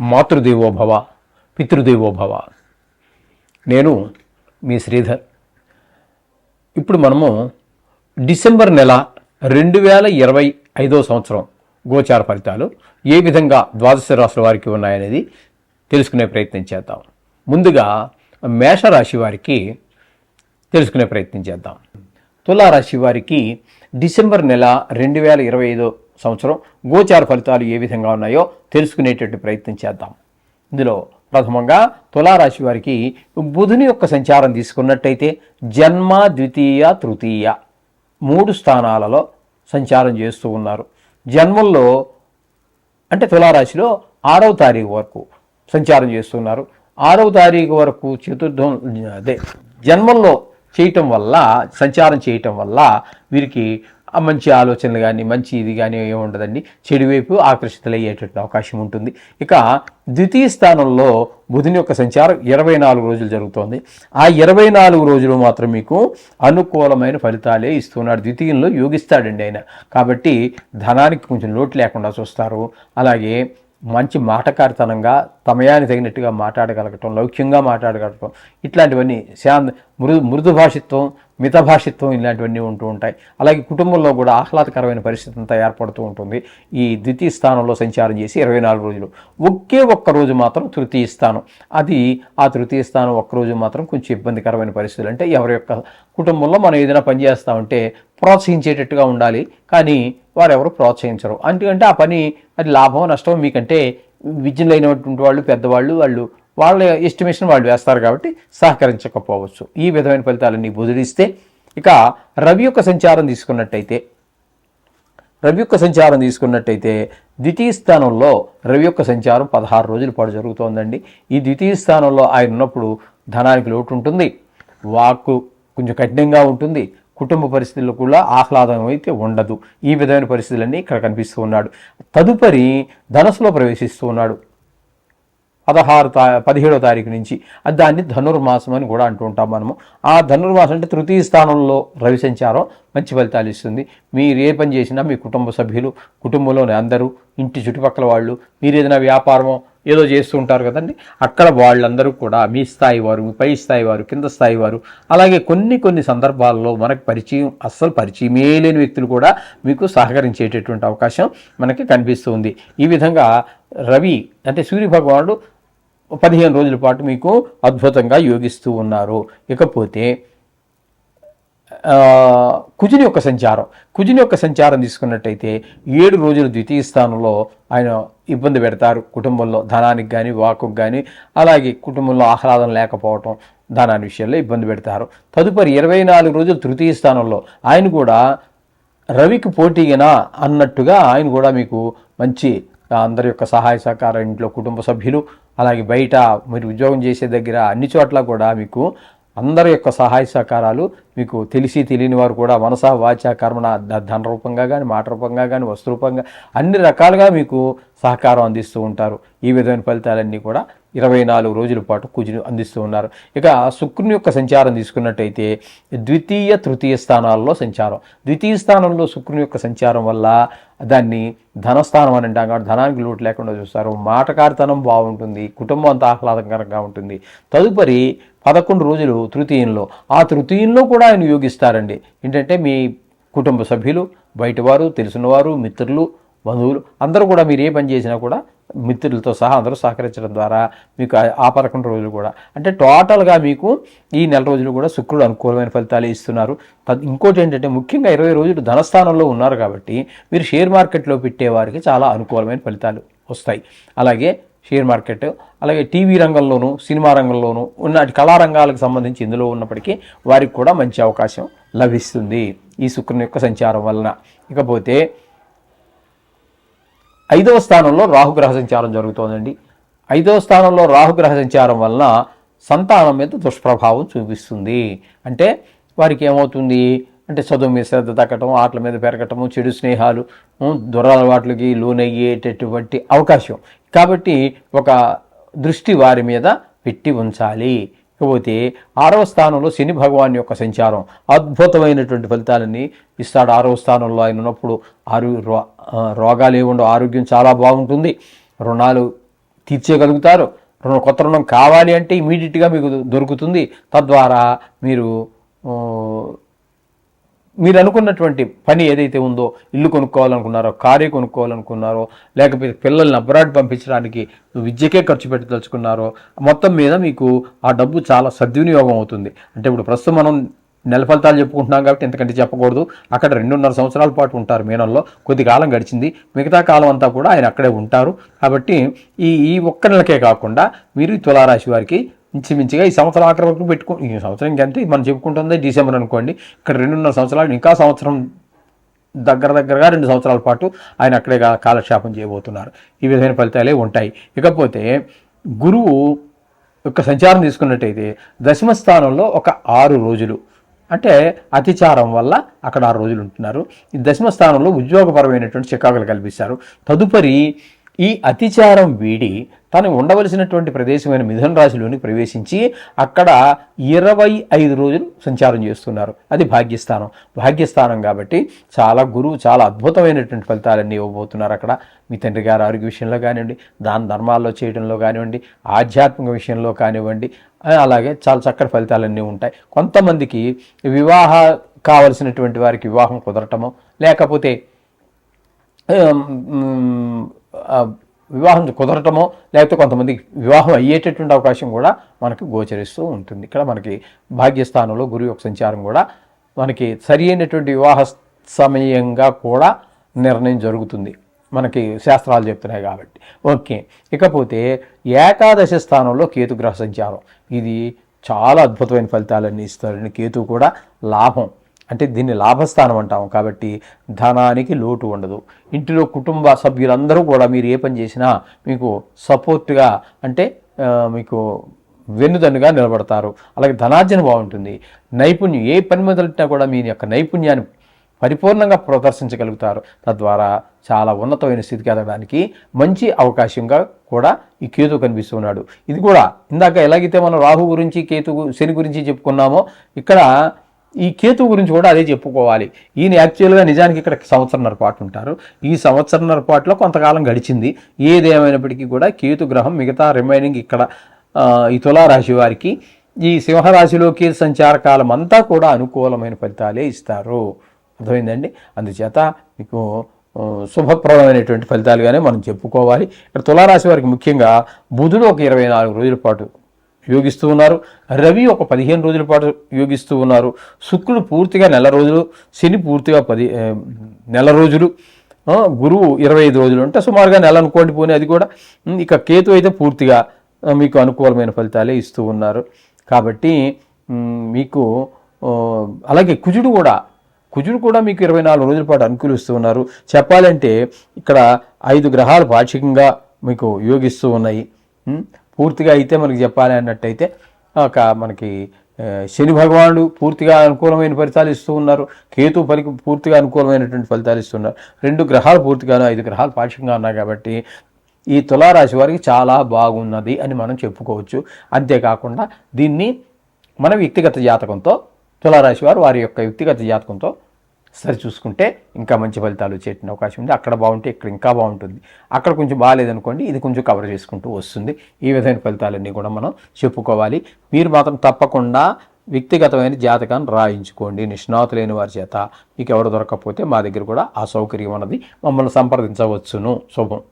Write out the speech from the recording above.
మాతృదేవోభవ పితృదేవోభవ నేను మీ శ్రీధర్. ఇప్పుడు మనము డిసెంబర్ నెల రెండు వేల ఇరవై ఐదో సంవత్సరం గోచార ఫలితాలు ఏ విధంగా ద్వాదశ రాశుల వారికి ఉన్నాయనేది తెలుసుకునే ప్రయత్నం చేద్దాం. ముందుగా మేషరాశి వారికి తెలుసుకునే ప్రయత్నం చేద్దాం. తులారాశి వారికి డిసెంబర్ నెల రెండు వేల ఇరవై ఐదో సంవత్సరం గోచార ఫలితాలు ఏ విధంగా ఉన్నాయో తెలుసుకునేటట్టు ప్రయత్నం చేద్దాం. ఇందులో ప్రథమంగా తులారాశి వారికి బుధుని యొక్క సంచారం తీసుకున్నట్టయితే జన్మ ద్వితీయ తృతీయ మూడు స్థానాలలో సంచారం చేస్తూ ఉన్నారు. జన్మల్లో అంటే తులారాశిలో ఆరవ తారీఖు వరకు సంచారం చేస్తున్నారు ఆరవ తారీఖు వరకు చతుర్థం అదే జన్మంలో చేయటం వల్ల సంచారం చేయటం వల్ల వీరికి మంచి ఆలోచనలు కానీ మంచి ఇది కానీ ఏముండదండి. చెడు వైపు ఆకర్షితులయ్యేటట్టు అవకాశం ఉంటుంది. ఇక ద్వితీయ స్థానంలో బుధుని యొక్క సంచారం ఇరవై నాలుగు రోజులు జరుగుతోంది. ఆ ఇరవై నాలుగు రోజులు మాత్రం మీకు అనుకూలమైన ఫలితాలే ఇస్తున్నాడు. ద్వితీయంలో యోగిస్తాడండి ఆయన. కాబట్టి ధనానికి కొంచెం లోటు లేకుండా చూస్తారు. అలాగే మంచి మాటకారితనంగా తమయాన్ని తగినట్టుగా మాట్లాడగలగటం లౌక్యంగా మాట్లాడగలగటం ఇట్లాంటివన్నీ శాంత మృదు మృదు భాషిత్వం మిత భాషిత్వం ఇలాంటివన్నీ ఉంటూ ఉంటాయి. అలాగే కుటుంబంలో కూడా ఆహ్లాదకరమైన పరిస్థితి అంతా ఏర్పడుతూ ఉంటుంది. ఈ ద్వితీయ స్థానంలో సంచారం చేసి ఇరవై నాలుగు రోజులు. ఒకే ఒక్క రోజు మాత్రం తృతీయ స్థానం. అది ఆ తృతీయ స్థానం ఒక్కరోజు మాత్రం కొంచెం ఇబ్బందికరమైన పరిస్థితులు. అంటే ఎవరి యొక్క కుటుంబంలో మనం ఏదైనా పని చేస్తామంటే ప్రోత్సహించేటట్టుగా ఉండాలి. కానీ వారెవరు ప్రోత్సహించరు. అందుకంటే ఆ పని అది లాభం నష్టం మీకంటే విద్యులైనటువంటి వాళ్ళు పెద్దవాళ్ళు వాళ్ళు వాళ్ళ ఎస్టిమేషన్ వాళ్ళు వేస్తారు కాబట్టి సహకరించకపోవచ్చు. ఈ విధమైన ఫలితాలన్నీ బుధుడిస్తే ఇక రవి యొక్క సంచారం తీసుకున్నట్టయితే రవి యొక్క సంచారం తీసుకున్నట్టయితే ద్వితీయ స్థానంలో రవి యొక్క సంచారం పదహారు రోజుల పాటు జరుగుతోందండి. ఈ ద్వితీయ స్థానంలో ఆయన ఉన్నప్పుడు ధనానికి లోటు ఉంటుంది. వాక్కు కొంచెం కఠినంగా ఉంటుంది. కుటుంబ పరిస్థితుల్లో కూడా ఆహ్లాదం అయితే ఉండదు. ఈ విధమైన పరిస్థితులన్నీ ఇక్కడ కనిపిస్తూ ఉన్నాడు. తదుపరి ధనస్సులో ప్రవేశిస్తూ ఉన్నాడు. పదహారు తా పదిహేడో తారీఖు నుంచి. అది దాన్ని ధనుర్మాసం అని కూడా అంటూ ఉంటాం మనము. ఆ ధనుర్మాసం అంటే తృతీయ స్థానంలో రవి సంచారం మంచి ఫలితాలు ఇస్తుంది. మీరు ఏ పని చేసినా మీ కుటుంబ సభ్యులు కుటుంబంలోని అందరూ ఇంటి చుట్టుపక్కల వాళ్ళు మీరు ఏదైనా వ్యాపారమో ఏదో చేస్తూ ఉంటారు కదండి. అక్కడ వాళ్ళందరూ కూడా మీ స్థాయి వారు మీ పై స్థాయి వారు కింద స్థాయి వారు అలాగే కొన్ని కొన్ని సందర్భాల్లో మనకు పరిచయం అస్సలు పరిచయమే లేని వ్యక్తులు కూడా మీకు సహకరించేటటువంటి అవకాశం మనకి కనిపిస్తుంది. ఈ విధంగా రవి అంటే సూర్య భగవానుడు పదిహేను రోజుల పాటు మీకు అద్భుతంగా యోగిస్తూ ఉన్నారు. ఇకపోతే కుజుని యొక్క సంచారం. కుజుని యొక్క సంచారం తీసుకున్నట్టయితే ఏడు రోజులు ద్వితీయ స్థానంలో ఆయన ఇబ్బంది పెడతారు. కుటుంబంలో ధనానికి కానీ వాకు కానీ అలాగే కుటుంబంలో ఆహ్లాదం లేకపోవటం ధనాన్ని విషయంలో ఇబ్బంది పెడతారు. తదుపరి ఇరవై నాలుగు రోజులు తృతీయ స్థానంలో ఆయన కూడా రవికి పోటీగా అన్నట్టుగా ఆయన కూడా మీకు మంచి అందరి యొక్క సహాయ సహకారం ఇంట్లో కుటుంబ సభ్యులు అలాగే బయట మీరు ఉద్యోగం చేసే దగ్గర అన్ని చోట్ల కూడా మీకు అందరి యొక్క సహాయ సహకారాలు మీకు తెలిసి తెలియని వారు కూడా మనస వాచ కర్మణ ధన రూపంగా కానీ మాట రూపంగా కానీ వస్తు రూపంగా అన్ని రకాలుగా మీకు సహకారం అందిస్తూ ఉంటారు. ఈ విధమైన ఫలితాలన్నీ కూడా ఇరవై నాలుగు రోజుల పాటు కుజుని అందిస్తూ ఉన్నారు. ఇక శుక్రుని యొక్క సంచారం తీసుకున్నట్టయితే ద్వితీయ తృతీయ స్థానాల్లో సంచారం. ద్వితీయ స్థానంలో శుక్రుని యొక్క సంచారం వల్ల దాన్ని ధనస్థానం అని అంటాం కాబట్టి ధనానికి లోటు లేకుండా చూస్తారు. మాటకారితనం బాగుంటుంది కుటుంబం అంతా ఆహ్లాదకరంగా ఉంటుంది. తదుపరి పదకొండు రోజులు తృతీయంలో. ఆ తృతీయంలో కూడా ఆయన యోగిస్తారండి. ఏంటంటే మీ కుటుంబ సభ్యులు బయటవారు తెలిసినవారు మిత్రులు బంధువులు అందరూ కూడా మీరు ఏ పని చేసినా కూడా మిత్రులతో సహా అందరూ సహకరించడం ద్వారా మీకు ఆ- పదకొండు రోజులు కూడా. అంటే టోటల్గా మీకు ఈ నెల రోజులు కూడా శుక్రుడు అనుకూలమైన ఫలితాలు ఇస్తున్నారు. ఇంకోటి ఏంటంటే ముఖ్యంగా ఇరవై రోజులు ధనస్థానంలో ఉన్నారు కాబట్టి మీరు షేర్ మార్కెట్లో పెట్టేవారికి చాలా అనుకూలమైన ఫలితాలు వస్తాయి. అలాగే షేర్ మార్కెట్ అలాగే టీవీ రంగంలోనూ సినిమా రంగంలోనూ ఉన్న కళారంగాలకు సంబంధించి ఇందులో ఉన్నప్పటికీ వారికి కూడా మంచి అవకాశం లభిస్తుంది ఈ శుక్రుని యొక్క సంచారం వలన. ఇకపోతే ఐదవ స్థానంలో రాహుగ్రహ సంచారం జరుగుతోందండి. ఐదవ స్థానంలో రాహుగ్రహ సంచారం వలన సంతానం మీద దుష్ప్రభావం చూపిస్తుంది. అంటే వారికి ఏమవుతుంది? అంటే చదువు మీద శ్రద్ధ తగ్గటం ఆటల మీద పెరగటము చెడు స్నేహాలు దురలవాట్లకి లోనయ్యేటటువంటి అవకాశం. కాబట్టి ఒక దృష్టి వారి మీద పెట్టి ఉంచాలి. ఇకపోతే ఆరవ స్థానంలో శని భగవాన్ యొక్క సంచారం అద్భుతమైనటువంటి ఫలితాలని ఇస్తాడు. ఆరవ స్థానంలో ఆయన ఉన్నప్పుడు ఆరు రో- రోగాలు ఏముండవు ఆరోగ్యం చాలా బాగుంటుంది. రుణాలు తీర్చేయగలుగుతారు రుణం కొత్త రుణం కావాలి అంటే ఇమీడియట్గా మీకు దొరుకుతుంది. తద్వారా మీరు మీరు అనుకున్నటువంటి పని ఏదైతే ఉందో ఇల్లు కొనుక్కోవాలనుకున్నారో కారే కొనుక్కోవాలనుకున్నారో లేకపోతే పిల్లల్ని అబ్రాడ్ పంపించడానికి విద్యకే ఖర్చు పెట్టదలుచుకున్నారో మొత్తం మీద మీకు ఆ డబ్బు చాలా సద్వినియోగం అవుతుంది. అంటే ఇప్పుడు ప్రస్తుతం మనం నెల ఫలితాలు చెప్పుకుంటున్నాం కాబట్టి ఎంతకంటే చెప్పకూడదు. అక్కడ రెండున్నర సంవత్సరాల పాటు ఉంటారు మీనంలో కొద్ది కాలం గడిచింది. మిగతా కాలం అంతా కూడా ఆయన అక్కడే ఉంటారు. కాబట్టి ఈ ఈ ఒక్క నెలకే కాకుండా మీరు తులారాశి వారికి ఇంచుమించుగా ఈ సంవత్సరం ఆఖరి వరకు పెట్టుకో ఈ సంవత్సరం ఇంకంతే? మనం చెప్పుకుంటుంది డిసెంబర్ అనుకోండి. ఇక్కడ రెండున్నర సంవత్సరాలు ఇంకా సంవత్సరం దగ్గర దగ్గరగా రెండు సంవత్సరాల పాటు ఆయన అక్కడే కాలక్షేపం చేయబోతున్నారు. ఈ విధమైన ఫలితాలే ఉంటాయి. ఇకపోతే గురువు యొక్క సంచారం తీసుకున్నట్టయితే దశమ స్థానంలో ఒక ఆరు రోజులు. అంటే అతిచారం వల్ల అక్కడ ఆరు రోజులు ఉంటున్నారు. ఈ దశమ స్థానంలో ఉద్యోగపరమైనటువంటి చికాకులు కల్పిస్తారు. తదుపరి ఈ అతిచారం వీడి తను ఉండవలసినటువంటి ప్రదేశమైన మిథున రాశిలోని ప్రవేశించి అక్కడ ఇరవై ఐదు రోజులు సంచారం చేస్తున్నారు. అది భాగ్యస్థానం. భాగ్యస్థానం కాబట్టి చాలా గురువు చాలా అద్భుతమైనటువంటి ఫలితాలన్నీ ఇవ్వబోతున్నారు అక్కడ. మీ తండ్రి గారు ఆరోగ్య విషయంలో కానివ్వండి దాన ధర్మాల్లో చేయడంలో కానివ్వండి ఆధ్యాత్మిక విషయంలో కానివ్వండి అలాగే చాలా చక్కటి ఫలితాలన్నీ ఉంటాయి. కొంతమందికి వివాహ కావలసినటువంటి వారికి వివాహం కుదరటమో లేకపోతే వివాహం కుదరటమో లేకపోతే కొంతమంది వివాహం అయ్యేటటువంటి అవకాశం కూడా మనకి గోచరిస్తూ ఉంటుంది. ఇక్కడ మనకి భాగ్యస్థానంలో గురువు యొక్క సంచారం కూడా మనకి సరి అయినటువంటి వివాహ సమయంగా కూడా నిర్ణయం జరుగుతుంది. మనకి శాస్త్రాలు చెప్తున్నాయి కాబట్టి. ఓకే. ఇకపోతే ఏకాదశి స్థానంలో కేతుగ్రహ సంచారం. ఇది చాలా అద్భుతమైన ఫలితాలన్నీ ఇస్తారని కేతు కూడా లాభం. అంటే దీన్ని లాభస్థానం అంటాం కాబట్టి ధనానికి లోటు ఉండదు. ఇంటిలో కుటుంబ సభ్యులందరూ కూడా మీరు ఏ పని చేసినా మీకు సపోర్ట్గా అంటే మీకు వెన్నుదన్నుగా నిలబడతారు. అలాగే ధనార్జన బాగుంటుంది. నైపుణ్యం ఏ పని మొదలెట్టినా కూడా మీ యొక్క నైపుణ్యాన్ని పరిపూర్ణంగా ప్రదర్శించగలుగుతారు. తద్వారా చాలా ఉన్నతమైన స్థితికి ఎదగడానికి మంచి అవకాశంగా కూడా ఈ కేతు కనిపిస్తున్నాడు. ఇది కూడా ఇందాక ఎలాగైతే మనం రాహు గురించి కేతు శని గురించి చెప్పుకున్నామో ఇక్కడ ఈ కేతు గురించి కూడా అదే చెప్పుకోవాలి. ఈయన యాక్చువల్గా నిజానికి ఇక్కడ సంవత్సరంన్నర పాటు ఉంటారు. ఈ సంవత్సరంన్నర పాటులో కొంతకాలం గడిచింది. ఏదేమైనప్పటికీ కూడా కేతు గ్రహం మిగతా రిమైనింగ్ ఇక్కడ ఈ తులారాశి వారికి ఈ సింహరాశిలో కేతు సంచార కాలం అంతా కూడా అనుకూలమైన ఫలితాలే ఇస్తారు. అర్థమైందండి? అందుచేత మీకు శుభప్రదమైనటువంటి ఫలితాలుగానే మనం చెప్పుకోవాలి. ఇక్కడ తులారాశి వారికి ముఖ్యంగా బుధుడు ఒక ఇరవై నాలుగు రోజుల పాటు యోగిస్తూ ఉన్నారు. రవి ఒక పదిహేను రోజుల పాటు యోగిస్తూ ఉన్నారు. శుక్రుడు పూర్తిగా నెల రోజులు శని పూర్తిగా పది నెల రోజులు గురువు ఇరవై ఐదు రోజులు అంటే సుమారుగా నెల అనుకోండి పోనీ అది కూడా. ఇక కేతు అయితే పూర్తిగా మీకు అనుకూలమైన ఫలితాలే ఇస్తూ ఉన్నారు. కాబట్టి మీకు అలాగే కుజుడు కూడా కుజుడు కూడా మీకు ఇరవై నాలుగు రోజుల పాటు అనుకూలిస్తూ ఉన్నారు. చెప్పాలంటే ఇక్కడ ఐదు గ్రహాలు పాక్షికంగా మీకు యోగిస్తూ ఉన్నాయి. పూర్తిగా అయితే మనకి చెప్పాలి అన్నట్టయితే ఒక మనకి శని భగవానుడు పూర్తిగా అనుకూలమైన ఫలితాలు ఇస్తూ ఉన్నారు. కేతు పలికి పూర్తిగా అనుకూలమైనటువంటి ఫలితాలు ఇస్తున్నారు రెండు గ్రహాలు పూర్తిగాను ఐదు గ్రహాలు పాక్షికంగా ఉన్నాయి కాబట్టి ఈ తులారాశి వారికి చాలా బాగున్నది అని మనం చెప్పుకోవచ్చు. అంతేకాకుండా దీన్ని మన వ్యక్తిగత జాతకంతో తులారాశి వారు వారి యొక్క వ్యక్తిగత జాతకంతో సరి చూసుకుంటే ఇంకా మంచి ఫలితాలు వచ్చేట అవకాశం ఉంది. అక్కడ బాగుంటే ఇక్కడ ఇంకా బాగుంటుంది. అక్కడ కొంచెం బాగాలేదనుకోండి ఇది కొంచెం కవర్ చేసుకుంటూ వస్తుంది. ఈ విధమైన ఫలితాలన్నీ కూడా మనం చెప్పుకోవాలి. మీరు మాత్రం తప్పకుండా వ్యక్తిగతమైన జాతకాన్ని రాయించుకోండి. నిష్ణాతులైన వారి చేత. మీకు ఎవరు దొరకకపోతే మా దగ్గర కూడా ఆ సౌకర్యం అన్నది మమ్మల్ని సంప్రదించవచ్చును. శుభం.